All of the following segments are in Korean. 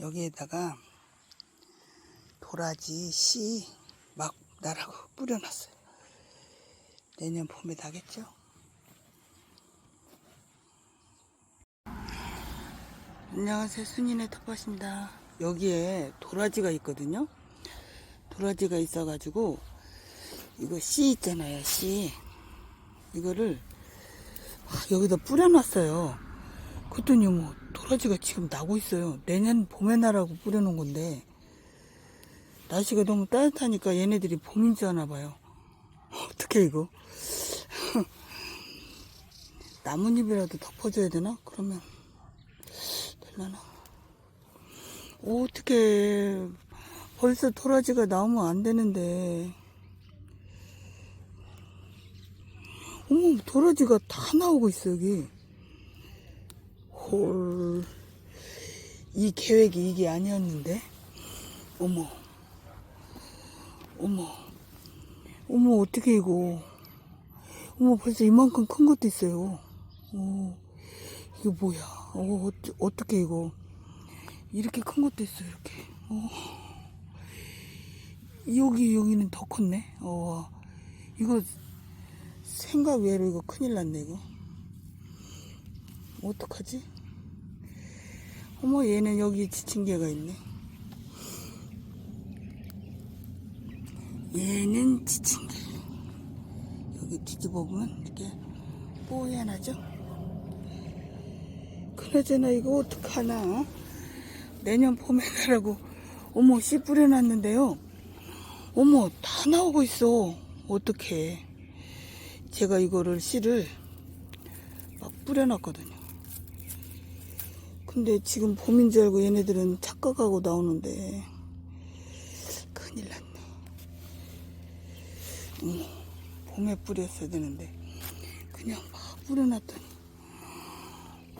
여기에다가 도라지 씨 막 나라고 뿌려놨어요. 내년 봄에 나겠죠? 안녕하세요. 순이네 텃밭입니다. 여기에 도라지가 있거든요. 도라지가 있어가지고 이거 씨 있잖아요. 씨 이거를 막 여기다 뿌려놨어요. 그랬더니 뭐 도라지가 지금 나고 있어요. 내년 봄에 나라고 뿌려놓은 건데 날씨가 너무 따뜻하니까 얘네들이 봄인 줄 아나 봐요. 어떻게 이거? 나뭇잎이라도 덮어줘야 되나? 그러면 될라나? 어떻게 벌써 도라지가 나오면 안 되는데 어머 도라지가 다 나오고 있어 여기 홀이 계획이 이게 아니었는데? 어머. 어머. 어머 어떻게 이거. 어머 벌써 이만큼 큰 것도 있어요. 어. 이게 뭐야. 어 어쩌, 어떻게 이거. 이렇게 큰 것도 있어 이렇게. 어. 여기 여기는 더 컸네. 어. 이거 생각 외로 이거 큰일 났네 이거. 어떡하지 어머 얘는 여기 지친 개가 있네. 얘는 지친 개. 여기 뒤집어 보면 이렇게 뽀얀하죠? 그나저나 이거 어떡하나? 내년 봄에 나라고. 어머 씨 뿌려놨는데요. 어머 다 나오고 있어. 어떡해. 제가 이거를 씨를 막 뿌려놨거든요 근데 지금 봄인 줄 알고 얘네들은 착각하고 나오는데 큰일 났네. 어머 봄에 뿌렸어야 되는데 그냥 막 뿌려놨더니.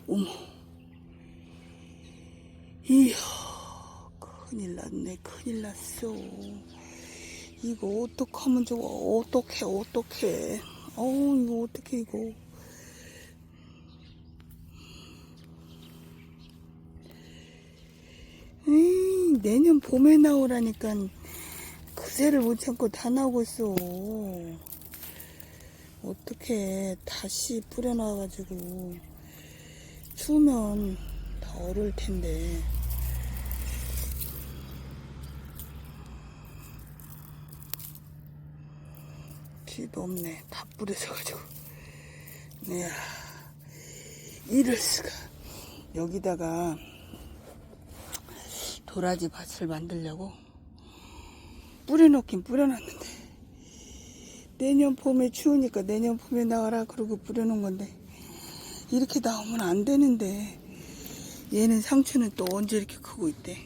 어머. 이야 큰일 났네 큰일 났어. 이거 어떡하면 좋아? 어떡해 어떡해? 어우 이거 어떡해 이거 에이, 내년 봄에 나오라니까 그새를 못 참고 다 나오고 있어. 어떻게 다시 뿌려놔가지고. 추우면 다 얼을 텐데. 비도 없네. 다 뿌려져가지고. 이야 이럴 수가. 여기다가 도라지 밭을 만들려고 뿌려놓긴 뿌려놨는데 내년 봄에 추우니까 내년 봄에 나와라 그러고 뿌려놓은 건데 이렇게 나오면 안 되는데 얘는 상추는 또 언제 이렇게 크고 있대?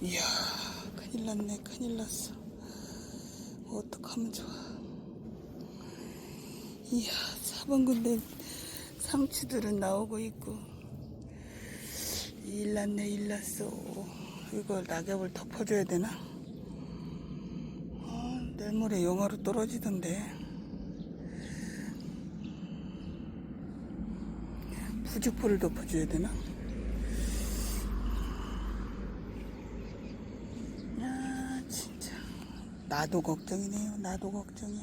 이야 큰일 났네 큰일 났어. 어떡하면 좋아. 이야 4번 근데 상추들은 나오고 있고 일 났네 일 났어. 이걸 낙엽을 덮어줘야 되나? 어, 내일 모레 영하로 떨어지던데. 부직포를 덮어줘야 되나? 아 진짜. 나도 걱정이네요. 나도 걱정이야